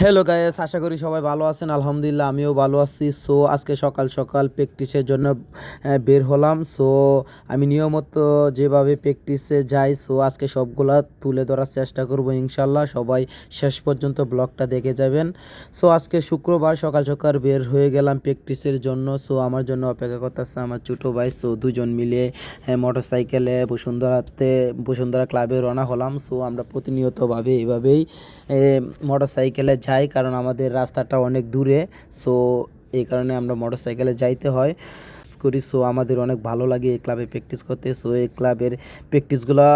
Hello guys আশা করি সবাই ভালো আছেন। আলহামদুলিল্লাহ, আমিও ভালো আছি। সো আজকে সকাল সকাল প্র্যাকটিসের জন্য বের হলাম। সো আমি নিয়মিত যেভাবে প্র্যাকটিসে যাই সো আজকে সবগুলা তুলে ধরার চেষ্টা করব ইনশাল্লাহ। সবাই শেষ পর্যন্ত ব্লগটা দেখে যাবেন। সো আজকে শুক্রবার সকাল সকাল বের হয়ে গেলাম প্র্যাকটিসের জন্য। সো আমার জন্য অপেক্ষা করতেছে আমার ছোটো ভাই। সো দুজন মিলে মোটর সাইকেলে বসুন্ধরাতে, বসুন্ধরা ক্লাবে রওনা হলাম। সো আমরা প্রতিনিয়তভাবে এভাবেই মোটর সাইকেলে যাই, কারণ আমাদের রাস্তাটা অনেক দূরে সো এই কারণে আমরা মোটর সাইকেলে যাইতে হয়। করি সো আমাদের অনেক ভালো লাগে এই ক্লাবে প্র্যাকটিস করতে সো এই ক্লাবের প্র্যাকটিসগুলো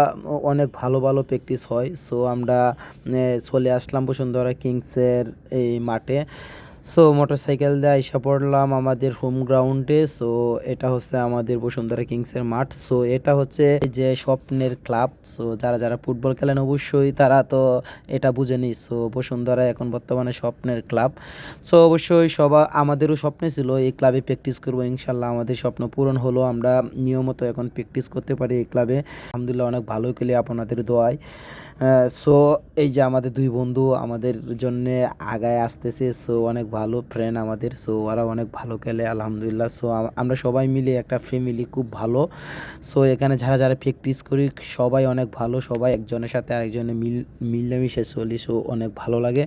অনেক ভালো ভালো প্র্যাকটিস হয়। সো আমরা চলে আসলাম বসুন্ধরা কিংসের এই মাঠে। সো মোটর সাইকেল দিয়ে এসে পড়লাম আমাদের হোম গ্রাউন্ডে সো এটা হচ্ছে আমাদের বসুন্ধরা কিংসের মাঠ। সো এটা হচ্ছে যে স্বপ্নের ক্লাব সো যারা যারা ফুটবল খেলেন অবশ্যই তারা তো এটা বুঝেনি সো বসুন্ধরা এখন বর্তমানে স্বপ্নের ক্লাব সো অবশ্যই সবা, আমাদেরও স্বপ্ন ছিল এই ক্লাবে প্র্যাকটিস করব। ইনশাল্লাহ আমাদের স্বপ্ন পূরণ হলো। আমরা নিয়মিত এখন প্র্যাকটিস করতে পারি এই ক্লাবে আলহামদুলিল্লাহ অনেক ভালো খেলে আপনাদের দোয়ায়। সো এই যে আমাদের দুই বন্ধু আমাদের জন্য আগায় আসতেছে। সো অনেক ভালো ফ্রেন্ড আমাদের সো ওরা অনেক ভালো খেলে, আলহামদুলিল্লাহ। সো আমরা সবাই মিলে একটা ফ্যামিলি খুব ভালো। সো এখানে যারা যারা প্র্যাকটিস করি, সবাই অনেক ভালো, সবাই একজনের সাথে আরেকজনে মিল, মিলেমিশে চলি সো অনেক ভালো লাগে।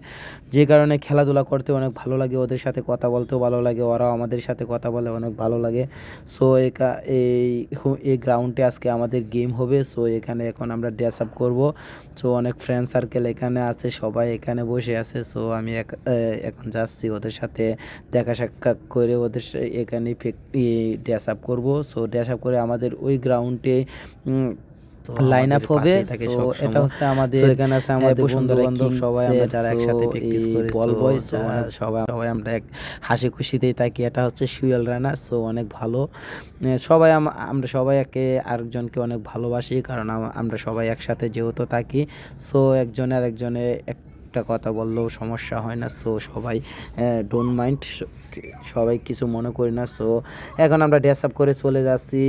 যে কারণে খেলাধুলা করতে অনেক ভালো লাগে, ওদের সাথে কথা বলতেও ভালো লাগে, ওরাও আমাদের সাথে কথা বলে অনেক ভালো লাগে। সো একা, এই এই গ্রাউন্ডে আজকে আমাদের গেম হবে সো এখানে এখন আমরা ড্রেস আপ করব। সো অনেক ফ্রেন্ড সার্কেল এখানে আছে, সবাই এখানে বসে আছে সো আমি এখন যাচ্ছি ওদের সাথে দেখা সাক্ষাৎ করে ওদের এখানে ড্রেস আপ করব। সো ড্রেস আপ করে আমাদের ওই গ্রাউন্ডে লাইন আপ হবে। এটা হচ্ছে আমাদের এখানে আছে আমাদের বন্ধু বান্ধব সবাই আমরা যারা একসাথে প্র্যাকটিস করি বল বয় সবাই সবাই আমরা এক হাসি খুশিতেই থাকি। এটা হচ্ছে সুয়েল রানা সো অনেক ভালো। সবাই আমরা সবাই একে আরেকজনকে অনেক ভালোবাসি কারণ আমরা সবাই একসাথে যেহেতু থাকি। সো একজনে আরেকজনে একটা কথা বললেও সমস্যা হয় না। সো সবাই ডোন্ট মাইন্ড সবাই কিছু মনে করি না। সো এখন আমরা ড্রেস আপ করে চলে যাচ্ছি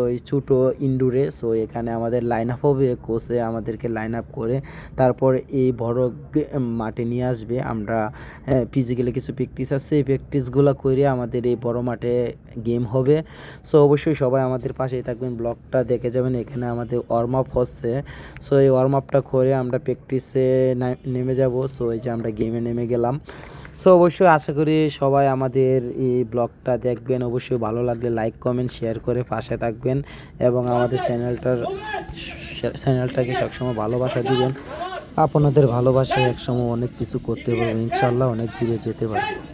ওই ছোটো ইনডোরে সো এখানে আমাদের লাইন আপ হবে, কোচে আমাদেরকে লাইন আপ করে তারপর এই বড় মাঠে নিয়ে আসবে। আমরা ফিজিক্যালি কিছু প্র্যাকটিস আছে। এই প্র্যাকটিসগুলো করে আমাদের এই বড় মাঠে গেম হবে। সো অবশ্যই সবাই আমাদের পাশেই থাকবেন। ব্লগটা দেখে যাবেন। এখানে আমাদের ওয়ার্ম আপ হচ্ছে। সো এই ওয়ার্ম আপটা করে আমরা প্র্যাকটিসে নেমে যাব। সো এই যে আমরা গেমে নেমে গেলাম। সো অবশ্যই আশা করি সবাই আমাদের এই ব্লগটা দেখবেন। অবশ্যই ভালো লাগলে লাইক কমেন্ট শেয়ার করে পাশে থাকবেন এবং আমাদের চ্যানেলটার চ্যানেলটাকে সবসময় ভালোবাসা দিবেন। আপনাদের ভালোবাসায় একসময় অনেক কিছু করতে পারব। ইনশাল্লাহ অনেক দূরে যেতে পারব।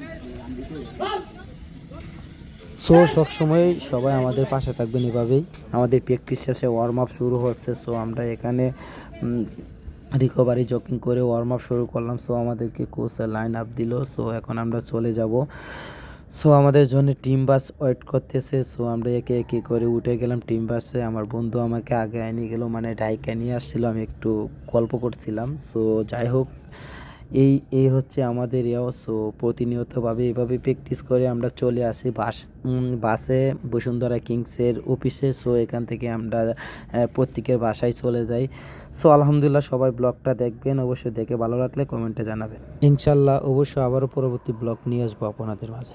সো সবসময় সবাই আমাদের পাশে থাকবেন এভাবেই। আমাদের প্র্যাকটিস শেষে ওয়ার্ম আপ শুরু হচ্ছে সো আমরা এখানে রিকভারি জকিং করে ওয়ার্ম আপ শুরু করলাম। সো আমাদেরকে কোচ লাইন আপ দিল। সো এখন আমরা চলে যাব। সো আমাদের জন্য টিম বাস ওয়েট করতেছে। সো আমরা একে একে করে উঠে গেলাম টিম বাসে আমার বন্ধু আমাকে আগে এনে গেল মানে ডাইকে নিয়ে আসছিল। আমি একটু গল্প করছিলাম। সো যাই হোক এই এই হচ্ছে আমাদের এও সো প্রতিনিয়তভাবে এভাবে প্র্যাকটিস করে আমরা চলে আসি বাস বাসে, বসুন্ধরা কিংসের অফিসে সো এখান থেকে আমরা প্রত্যেকের বাসায় চলে যাই। সো আলহামদুলিল্লাহ সবাই ব্লগটা দেখবেন, অবশ্যই দেখে ভালো লাগলে কমেন্টে জানাবেন। ইনশাল্লাহ অবশ্যই আবারও পরবর্তী ব্লগ নিয়ে আসব আপনাদের মাঝে।